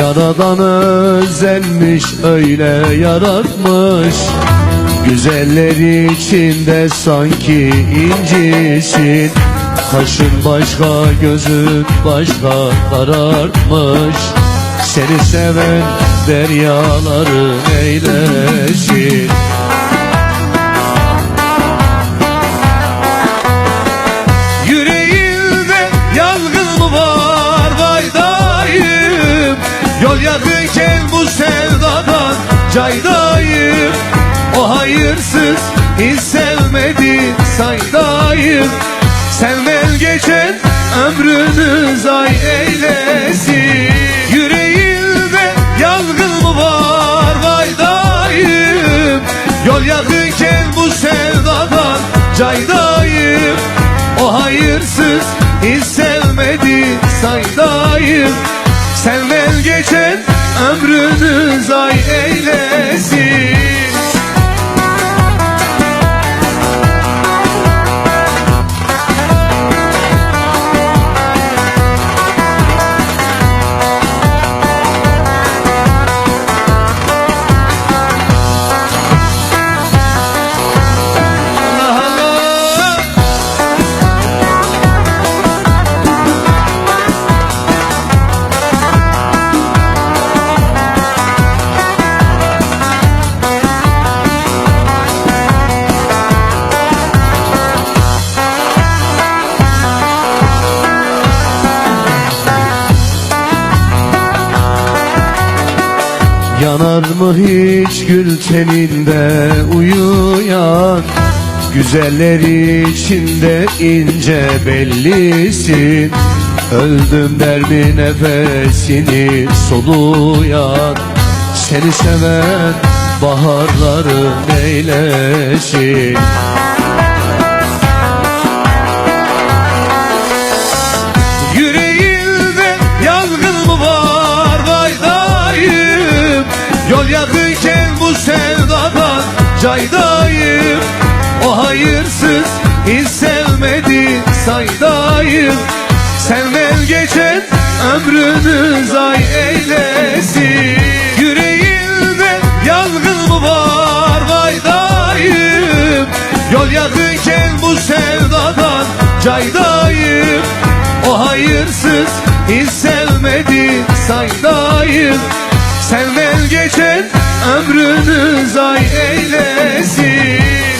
Yaradan özenmiş öyle yaratmış. Güzeller içinde sanki incisin. Kaşın başka gözün başka karartmış Seni seven deryaları eylesin yakınken bu sevdadan caydayım. O hayırsız hiç sevmedi saydayım. Sevmel geçen ömrünüz ay eylesin. Yüreğimde yangın mı var vay dayım Yol yakınken bu sevdadan caydayım. O hayırsız hiç sevmedi saydayım Sevmel geçen ömrünüz ay eylesin Yanar mı hiç gül teninde uyuyan? Güzeller içinde ince bellisin. Öldüm der mi nefesini soluyan? Seni seven baharları neylesin Yol yakınken bu sevdadan caydayım. O hayırsız hiç sevmedi saydayım. Sevmel geçen ömrünüz ay eylesin. Yüreğimde yangın var vay dayım Yol yakınken bu sevdadan caydayım. O hayırsız hiç sevmedi saydayım Sevmel geçen ömrünüz ay eylesin